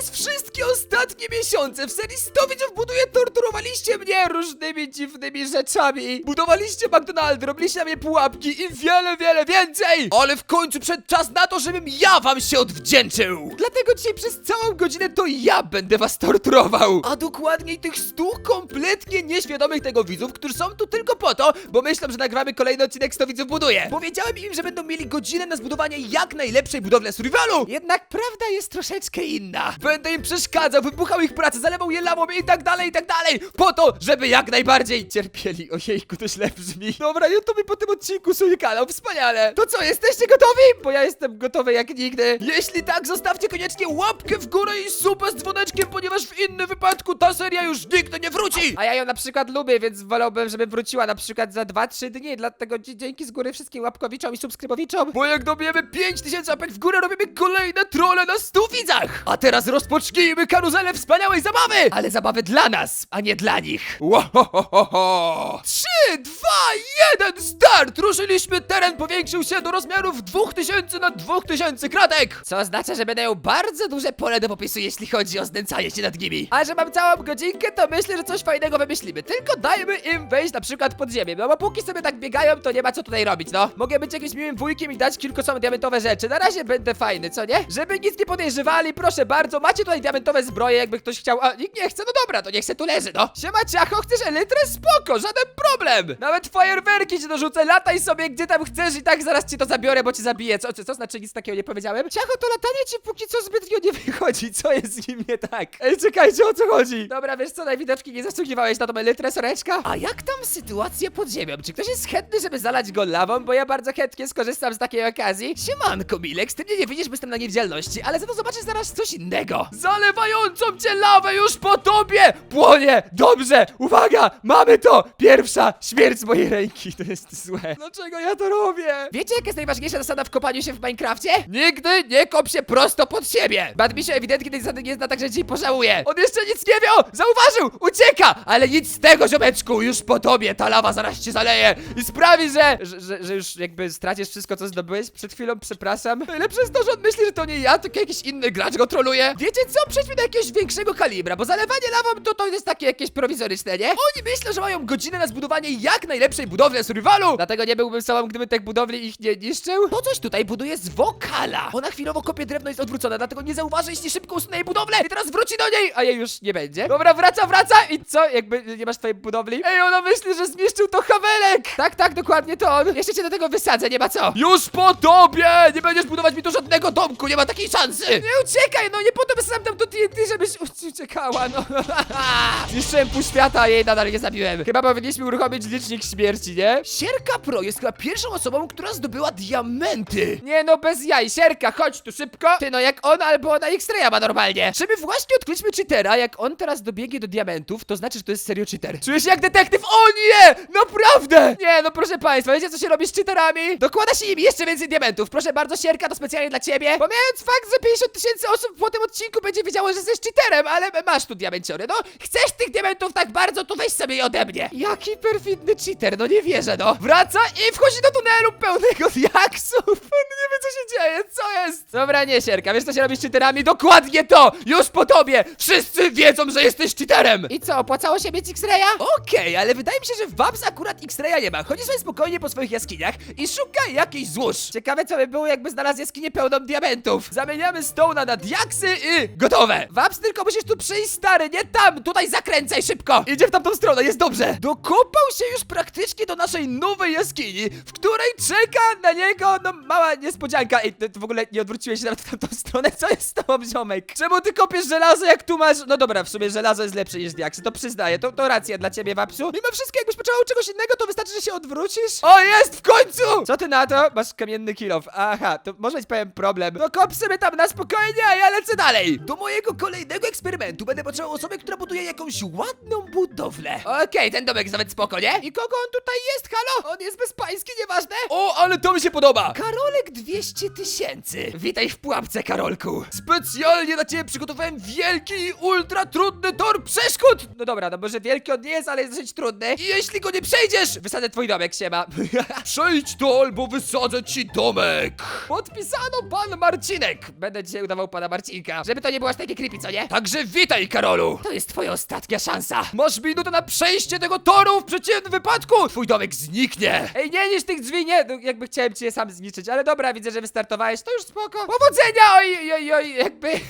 przez wszystkie ostatnie miesiące w serii 100 widzów buduje torturowaliście mnie różnymi dziwnymi rzeczami. Budowaliście McDonald's, robiliście na mnie pułapki i wiele, wiele więcej! Ale w końcu przed czas na to, żebym ja wam się odwdzięczył! Dlatego dzisiaj przez całą godzinę to ja będę was torturował! A dokładniej tych stu kompletnie nieświadomych tego widzów, którzy są tu tylko po to, bo myślą, że nagramy kolejny odcinek 100 widzów buduje. Powiedziałem im, że będą mieli godzinę na zbudowanie jak najlepszej budowli survivalu! Jednak prawda jest troszeczkę inna. Będę im przeszkadzał, wybuchał ich pracę, zalewał je lawą i tak dalej, i tak dalej, po to, żeby jak najbardziej cierpieli. Ojejku, to źle brzmi. Dobra, YouTube po tym odcinku swój kanał, wspaniale. To co, jesteście gotowi? Bo ja jestem gotowy jak nigdy. Jeśli tak, zostawcie koniecznie łapkę w górę i suba z dzwoneczkiem, ponieważ w innym wypadku ta seria już nigdy nie wróci. A ja ją na przykład lubię, więc wolałbym, żeby wróciła na przykład za 2-3 dni, dlatego dzięki z góry wszystkim łapkowiczom i subskrybowiczom. Bo jak dobijemy 5000 łapek w górę, robimy kolejne trole na 100 widzach. A teraz rozpocznijmy karuzelę wspaniałej zabawy. Ale zabawy dla nas, a nie dla nich. Łohohoho. 3, 2, 1, start! Ruszyliśmy, teren powiększył się do rozmiarów 2000 na 2000 kratek! Co oznacza, że będę miał bardzo duże pole do popisu, jeśli chodzi o znęcanie się nad nimi. A że mam całą godzinkę, to myślę, że coś fajnego wymyślimy. Tylko dajmy im wejść na przykład pod ziemię, no bo póki sobie tak biegają, to nie ma co tutaj robić, no. Mogę być jakimś miłym wujkiem i dać kilku są diamentowe rzeczy. Na razie będę fajny, co nie? Żeby nic nie podejrzewali, proszę bardzo, macie tutaj diamentowe zbroje, jakby ktoś chciał, a nikt nie chce, no dobra, to niech se tu leży, no. Siema ciacho, chcesz elytrę? Spoko, żaden problem. Nawet fajerwerki ci dorzucę, lataj sobie gdzie tam chcesz i tak zaraz ci to zabiorę, bo cię zabiję. Co, co, co znaczy nic takiego nie powiedziałem? Ciacho, to latanie ci póki co zbytnio nie wychodzi, co jest z nim nie tak? Ej, czekajcie, o co chodzi? Dobra, wiesz co, najwidoczniej nie zasługiwałeś na tą elytrę, soreczka. A jak tam sytuacja pod ziemią? Czy ktoś jest chętny, żeby zalać go lawą? Bo ja bardzo chętnie skorzystam z takiej okazji. Siemanko, Milek, ty mnie nie widzisz, bo jestem na niewidzialności, ale za to zobaczysz zaraz coś innego. Zalewającą cię lawę już po tobie! Płonie! Dobrze! Uwaga! Mamy to! Pierwsza śmierć z mojej ręki. To jest złe. Dlaczego ja to robię? Wiecie, jaka jest najważniejsza zasada w kopaniu się w Minecrafcie? Nigdy nie kop się prosto pod siebie! Badmisio ewidentnie tej zasady nie zna, także ci pożałuje. On jeszcze nic nie wie! O! Zauważył! Ucieka! Ale nic z tego, ziomeczku! Już po tobie ta lawa zaraz cię zaleje i sprawi, że... Że, że, że już jakby stracisz wszystko, co zdobyłeś przed chwilą, przepraszam. Najlepsze jest to, że on myśli, że to nie ja, tylko jakiś inny gracz go troluje. Wiecie co? Przejdźmy do jakiegoś większego kalibra, bo zalewanie lawą to, to jest takie jakieś prowizoryczne, nie? Oni myślą, że mają godzinę na zbudowanie jak najlepszej budowli survivalu! Dlatego nie byłbym sobą, gdyby tych budowli ich nie niszczył. To coś tutaj buduje z wokala. Ona chwilowo kopie drewno jest odwrócona, dlatego nie zauważy, jeśli szybko usunę jej budowlę i teraz wróci do niej, a jej już nie będzie. Dobra, wraca, wraca i co? Jakby nie masz twojej budowli? Ej, ona myśli, że zniszczył to Hawelek! Tak, tak, dokładnie to on. Jeszcze cię do tego wysadzę, nie ma co. Już po tobie! Nie będziesz budować mi tu żadnego domku, nie ma takiej szansy! Nie uciekaj, no nie po to wysadzam tam do TNT, żebyś uci- uciekała, no. Zniszczyłem pół świata, a jej nadal nie zabiłem. Chyba powinniśmy uruchomić licznik śmierci, nie? Sierka Pro jest chyba pierwszą osobą, która zdobyła diamenty. Nie no, bez jaj. Sierka, chodź tu szybko. Ty no, jak on albo ona X-Raya ma normalnie. Żeby właśnie odkryliśmy cheatera, jak on teraz dobiegnie do diamentów, to znaczy, że to jest serio cheater. Czujesz się jak detektyw? O nie! Naprawdę! Nie, no proszę państwa, wiecie co się robi z cheaterami? Dokłada się im jeszcze więcej diamentów. Proszę bardzo, Sierka, to specjalnie dla ciebie. Pomijając fakt, że 50 tysięcy osób po tym odcinku będzie wiedziało, że jesteś cheaterem, ale masz tu diamenciory. No, chcesz tych diamentów tak bardzo, to weź sobie je ode mnie. Jaki perfidny cheater, no nie wierzę, no. Wraca i wchodzi do tunelu pełnego diaksów. On nie wie, co się dzieje, co jest? Dobra, nie, Sierka, wiesz, co się robi z cheaterami? Dokładnie to! Już po tobie! Wszyscy wiedzą, że jesteś cheaterem! I co, opłacało się mieć X-Raya? Okej, ale wydaje mi się, że w Babs akurat X-Raya nie ma. Chodzi sobie spokojnie po swoich jaskiniach i szuka jakichś złóż. Ciekawe, co by było, jakby znalazł jaskinię pełną diamentów. Zamieniamy Stone'a na diaksy i gotowe! Wabs, tylko musisz tu przyjść, stary, nie tam! Tutaj zakręcaj szybko! Idzie w tamtą stronę, jest dobrze! Dokopał się już praktycznie do naszej nowej jaskini, w której czeka na niego, no, mała niespodzianka. Ej, ty, ty w ogóle nie odwróciłeś się nawet w tamtą stronę? Co jest z tobą, ziomek? Czemu ty kopiesz żelazo, jak tu masz... No dobra, w sumie żelazo jest lepsze niż diaksy, to przyznaję, to, to racja dla ciebie, Wapsu. Mimo wszystko, jakbyś potrzebował czegoś innego, to wystarczy, że się odwrócisz. O, jest, w końcu! Co ty na to? Masz kamienny kilof. Aha, to może być powiem problem. No kop sobie tam na spokojnie, a ja lecę dalej. Do mojego kolejnego eksperymentu będę potrzebował osoby, która buduje jakąś ładną budowlę. Okej, ten domek jest nawet spoko, nie? I kogo on tutaj jest, halo? On jest bezpański, nieważne. O, ale to mi się podoba. Karolek 200 tysięcy. Witaj w pułapce, Karolku. Specjalnie dla ciebie przygotowałem wielki i ultra trudny tor przeszkód. No dobra, no może wielki on nie jest, ale jest dosyć trudny. I jeśli go nie przejdziesz, wysadzę twój domek, siema. Przejdź to, albo wysadzę ci domek. Podpisano pan Marcinek. Będę dzisiaj udawał pana Marcinka, żeby to nie było aż takie creepy, co nie? Także witaj, Karolu. To jest twoja ostatnia szansa. Masz minutę na przejście tego toru, w przeciwnym wypadku twój domek zniknie. Ej, nie niż tych drzwi, nie. No, jakby chciałem cię sam zniszczyć, ale dobra, widzę, że wystartowałeś, to już spoko. Powodzenia, oj, oj, oj, oj jakby...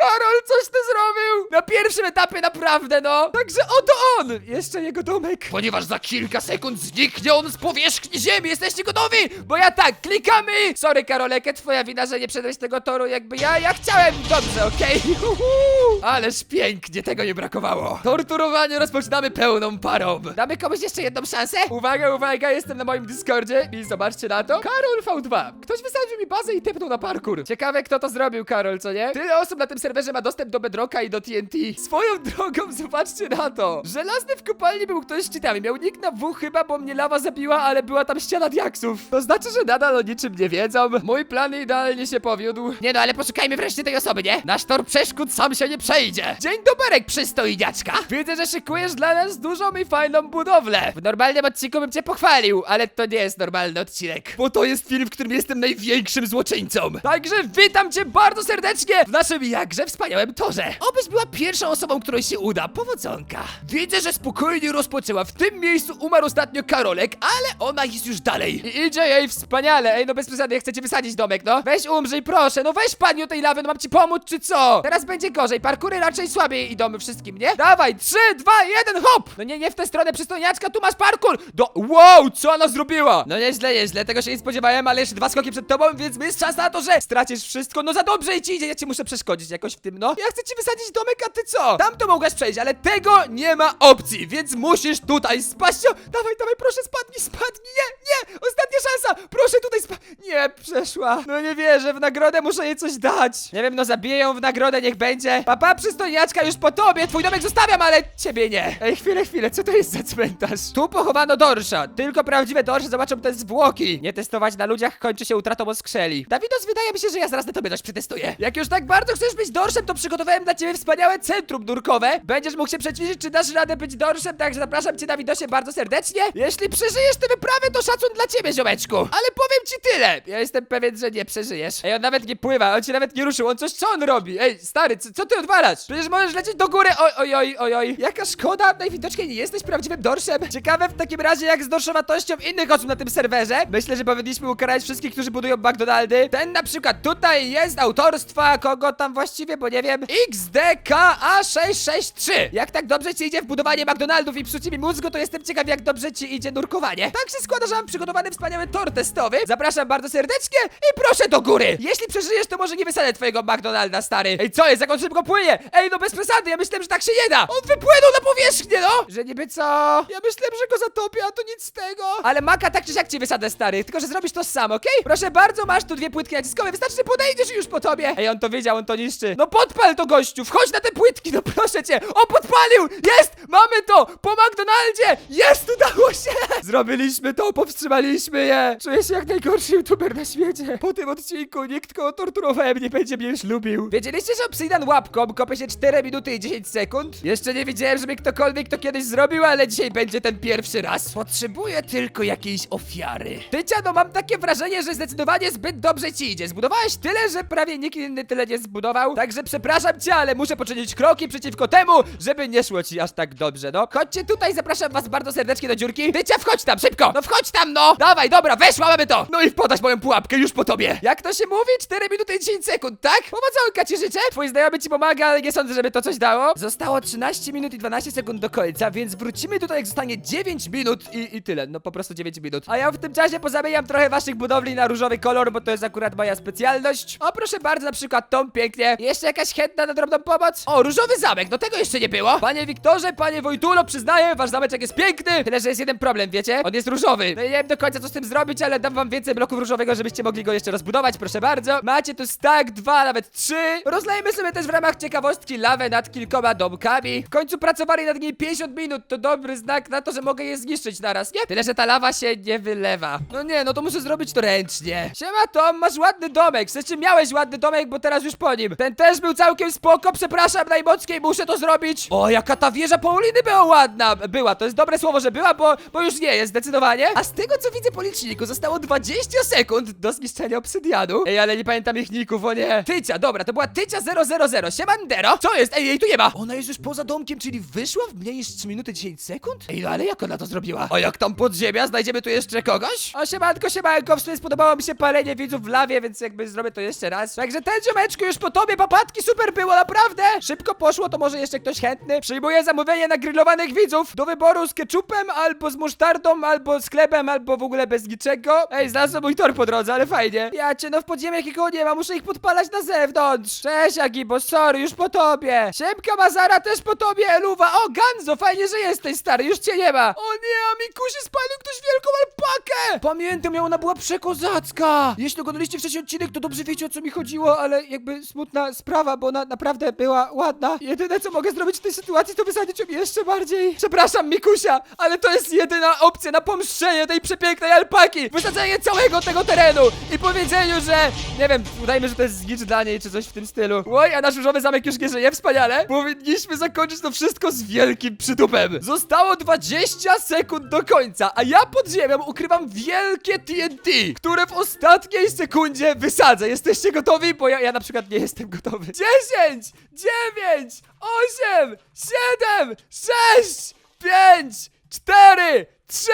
Karol, coś ty zrobił! Na pierwszym etapie naprawdę, no! Także oto on! Jeszcze jego domek. Ponieważ za kilka sekund zniknie on z powierzchni ziemi, jesteście gotowi? Bo ja tak, klikamy! Sorry, Karoleke, twoja wina, że nie przedłeś tego toru jakby ja, ja chciałem, dobrze, okej? Okay? Ależ pięknie, tego nie brakowało. Torturowanie rozpoczynamy pełną parą. Damy komuś jeszcze jedną szansę? Uwaga, uwaga, jestem na moim Discordzie i zobaczcie na to. Karol V2. Ktoś wysadził mi bazę i tepnął na parkour. Ciekawe, kto to zrobił, Karol, co nie? Tyle osób na tym serwerze ma dostęp do Bedrocka i do TNT. Swoją drogą, zobaczcie na to. Żelazny w kopalni był ktoś z cheatami. Miał nick na W chyba, bo mnie lawa zabiła, ale była tam ściana diaksów. To znaczy, że nadal o niczym nie wiedzą. Mój plan idealnie się powiódł. Nie no, ale poszukajmy wreszcie tej osoby, nie? Nasz tor przeszkód sam się nie przejdzie. Dzień doberek, przystojniaczka. Widzę, że szykujesz dla nas dużą i fajną budowlę. W normalnym odcinku bym cię pochwalił, ale to nie jest normalny odcinek. Bo to jest film, w którym jestem największym złoczyńcą. Także witam cię bardzo serdecznie w naszym jakże wspaniałym torze. Obyś była pierwszą osobą, której się uda. Powodzonka. Widzę, że spokojnie rozpoczęła. W tym miejscu umarł ostatnio Karolek, ale ona jest już dalej. I idzie jej wspaniale. Ej, no bez przesady, ja chcę ci wysadzić domek, no. Weź umrzyj, proszę. No weź pani tej lawy, no mam ci pomóc, czy co? Teraz będzie gorzej. Parkury raczej słabiej idą wszystkim, nie? Dawaj, trzy, dwa, jeden, hop! No nie, nie w tę stronę przystojniaczka, tu masz parkur! Do... Wow, co ona zrobiła? No nieźle, nieźle, tego się nie spodziewałem, ale jeszcze dwa skoki przed tobą, więc jest szansa na to, że stracisz wszystko. No za dobrze i ci idzie, ja ci muszę przeszkodzić jakoś w tym, no. Ja chcę ci wysadzić domek, a ty co? Tam to mogłaś przejść, ale tego nie ma opcji, więc musisz tutaj spaść. O, dawaj, dawaj, proszę, spadnij, spadnij, nie, nie, ostatnia szansa, proszę tutaj spa... Nie, przeszła. No nie wierzę, w nagrodę muszę jej coś dać. Nie wiem, no zabiję w nagrodę, niech będzie. Papa, przystojniaczka, już po tobie, twój domek zostawiam, ale ciebie nie. Ej, chwilę, chwilę, co to jest za cmentarz? Tu pochowano dorsza, tylko prawdziwe dorsze zobaczą te zwłoki. Nie testować na ludziach kończy się utratą oskrzeli. Dawidos, wydaje mi się, że ja zaraz na tobie coś przetestuję. Jak już tak bardzo chcesz być dorszem, to przygotowałem dla ciebie wspaniałe centrum nurkowe. Będziesz mógł się przećwiczyć, czy dasz radę być dorszem, także zapraszam cię, Dawidosie, bardzo serdecznie. Jeśli przeżyjesz tę wyprawę, to szacun dla ciebie, ziomeczku. Ale powiem ci tyle. Ja jestem pewien, że nie przeżyjesz. Ej, on nawet nie pływa, on się nawet nie ruszył, on coś, co on robi? Ej, stary, co, co ty odwalasz? Przecież możesz lecieć do góry, oj, oj, oj, oj, oj. Jaka szkoda, najwidoczniej nie jesteś prawdziwym dorszem. Ciekawe w takim razie, jak z dorszowatością innych osób na tym serwerze. Myślę, że powinniśmy ukarać wszystkich, którzy budują McDonaldy. Ten na przykład tutaj jest autorstwa, kogo tam właściwie, bo nie wiem. XDKA663. Jak tak dobrze ci idzie w budowanie McDonaldów i psucie mi mózgu, to jestem ciekaw, jak dobrze ci idzie nurkowanie. Tak się składa, że mam przygotowany wspaniały tor testowy. Zapraszam bardzo serdecznie i proszę do góry. Jeśli przeżyjesz, to może nie wysadzę twojego McDonalda, stary. Ej, co jest? Jak on szybko płynie? Ej, no bez przesady, ja myślałem, że tak się nie da. On wypłynął na powierzchnię, no! Że niby co? Ja myślałem, że go zatopię, a to nic z tego. Ale maka tak czy siak ci wysadzę, stary. Tylko, że zrobisz to sam, okej? Proszę bardzo, masz tu dwie płytki naciskowe. Wystarczy, że podejdziesz i już po tobie. Ej, on to wiedział, on to niszczy. No podpal to, gościu. Wchodź na te płytki, no proszę cię. O, podpalił! Jest! Mamy to! Po McDonaldzie! Jest! Udało się! Zrobiliśmy to, powstrzymaliśmy je. Czuję się jak najgorszy youtuber na świecie. Po tym odcinku nikt, kogo torturowałem, nie będzie mnie już lubił. Wiedzieliście, że Obsidian łapką kopie się 4 minuty i 10 sekund? Jeszcze nie widziałem, żeby ktokolwiek to kiedyś zrobił, ale dzisiaj będzie ten pierwszy raz. Potrzebuję tylko jakiejś ofiary. Tycia, no mam takie wrażenie, że zdecydowanie zbyt dobrze ci idzie. Zbudowałeś tyle, że prawie nikt inny tyle nie zbudował. Także przepraszam cię, ale muszę poczynić kroki przeciwko temu, żeby nie szło ci aż tak dobrze, no. Chodźcie tutaj, zapraszam was bardzo serdecznie do dziurki. Tycia, wchodź tam, szybko! No wchodź tam, no! Dawaj, dobra, weszła, mamy to! No i podać moją pułapkę już po tobie. Jak to się mówi? 4 minuty i 10 sekund, tak? Powodzonka ci życzę. Twój znajomy ci pomaga, ale nie sądzę, żeby to coś dało. Zostało 13 minut i 12 sekund do końca, więc wrócimy tutaj, jak zostanie 9 minut i, i tyle. No po prostu 9 minut. A ja w tym czasie pozamieniam trochę waszych budowli na różowy kolor, bo to jest akurat moja specjalność. O, proszę bardzo, na przykład tą pięknie. Jeszcze jakaś chętna na drobną pomoc? O, różowy zamek, no tego jeszcze nie było. Panie Wiktorze, panie Wojtulo, przyznaję, wasz zameczek jest piękny, tyle że jest jeden problem, wiecie? On jest różowy. No i nie wiem do końca co z tym zrobić, ale dam wam więcej bloków różowego, żebyście mogli go jeszcze rozbudować, proszę bardzo. Macie tu stack, dwa, nawet trzy. Rozlejmy sobie też w ramach ciekawostki lawę nad kilkoma domkami. W końcu pracowali nad niej 50 minut, to dobry znak na to, że mogę je zniszczyć naraz, nie? Tyle, że ta lawa się nie wylewa. No nie, no to muszę zrobić to ręcznie. Siema Tom, masz ładny domek, w sensie miałeś ładny domek, bo teraz już po nim. Ten też był całkiem spoko, przepraszam najmocniej, muszę to zrobić. O, jaka ta wieża Pauliny była ładna. Była, to jest dobre słowo, że była, bo, bo już nie jest, zdecydowanie. A z tego, co widzę po liczniku, zostało 20 sekund do zniszczenia obsydianu. Ej, ale nie pamiętam ich ników, o nie. Tycia, dobra, to była Tycia 000. Siemandero. Co jest? Ej, jej tu nie ma. Ona jest już poza domkiem, czyli wyszła w mniej niż 3 minuty 10 sekund? Ej, no ale jak ona to zrobiła? A jak tam podziemia? Znajdziemy tu jeszcze kogoś? O, siemanko, siemanko, w sumie spodobało mi się palenie widzów w lawie, więc jakby zrobię to jeszcze raz. Także ten ziomeczku już po tobie, papatki, super było, naprawdę. Szybko poszło, to może jeszcze ktoś chętny. Przyjmuję zamówienie na grillowanych widzów. Do wyboru z ketchupem, albo z musztardą, albo z chlebem, albo w ogóle bez niczego. Ej, znalazłem mój tor po drodze, ale fajnie. Ja cię, no w podziemiach nikogo nie ma, muszę ich podpalać na zewnątrz. Cześć, Agibo, sorry, już po tobie. Siemka, Mazara, też po tobie, Eluwa. O, Ganzo, fajnie, że jesteś, stary, już cię nie ma. O nie, a Mikusie spalił ktoś wielką alpakę. Pamiętam, ją, ona była przekozacka. Jeśli oglądaliście wcześniej odcinek, to dobrze wiecie, o co mi chodziło, ale jakby smutna sprawa, bo ona naprawdę była ładna. Jedyne, co mogę zrobić w tej sytuacji, to wysadzić ją jeszcze bardziej. Przepraszam, Mikusia, ale to jest jedyna opcja na pomszczenie tej przepięknej alpaki. Wysadzenie całego tego terenu i powiedzeniu, że nie wiem, udajmy, że to jest znicz dla niej, czy coś w tym stylu. Oj, a nasz różowy zamek już nie żyje, wspaniale. Powinniśmy zakończyć to wszystko z wielkim przytupem. Zostało 20 sekund do końca, a ja pod ziemią ukrywam wielkie TNT, które w ostatniej sekundzie wysadzę. Jesteście gotowi? Bo ja, ja na przykład nie jestem gotowy. 10, 9, 8, 7, 6, 5, 4, 3,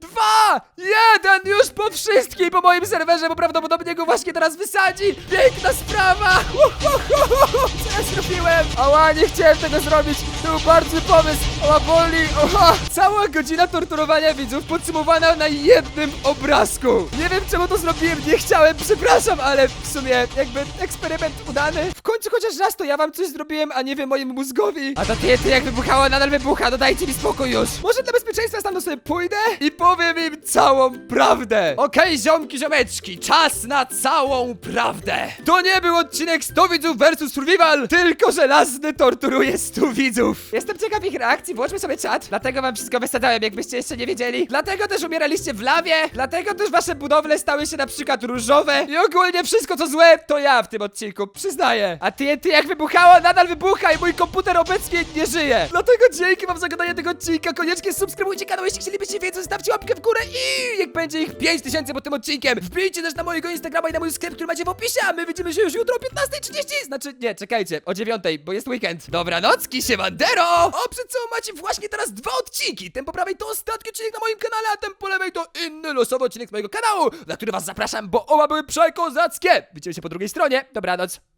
2, 1! Już po wszystkim po moim serwerze, bo prawdopodobnie go właśnie teraz wysadzi! Piękna sprawa! Uhuhuhu, Co ja zrobiłem? Ała, nie chciałem tego zrobić! To był bardzo pomysł! Ała, boli! Oha! Cała godzina torturowania widzów podsumowana na jednym obrazku! Nie wiem czemu to zrobiłem, nie chciałem, przepraszam, ale w sumie jakby eksperyment udany. W końcu chociaż raz to ja wam coś zrobiłem, a nie wy mojemu mózgowi. A to ty, ty jak wybuchało, nadal wybucha, no dajcie mi spokój już. Może dla bezpieczeństwa tam sobie pójdę i powiem im całą prawdę. Okej, ziomki, ziomeczki, czas na całą prawdę. To nie był odcinek 100 widzów versus survival, tylko żelazny torturuje 100 widzów. Jestem ciekaw ich reakcji, włączmy sobie czat. Dlatego wam wszystko wysadzałem, jakbyście jeszcze nie wiedzieli. Dlatego też umieraliście w lawie, dlatego też wasze budowle stały się na przykład różowe i ogólnie wszystko co złe to ja w tym odcinku, przyznaję. A ty, jak wybuchało, nadal wybucha i mój komputer obecnie nie żyje. Dlatego dzięki wam za oglądanie tego odcinka, koniecznie subskrybujcie kanał, jeśli chcielibyście więcej, zostawcie łapkę w górę i jak będzie ich 5000 pod tym odcinkiem, wbijcie też na mojego Instagrama i na mój sklep, który macie w opisie, a my widzimy się już jutro o 15.30, znaczy nie, czekajcie, o 9, bo jest weekend. Dobranocki, siemandero! O, przed sobą macie właśnie teraz dwa odcinki, ten po prawej to ostatni odcinek na moim kanale, a ten po lewej to inny losowy odcinek z mojego kanału, na który was zapraszam, bo oba były przekozackie. Widzimy się po drugiej stronie, dobranoc.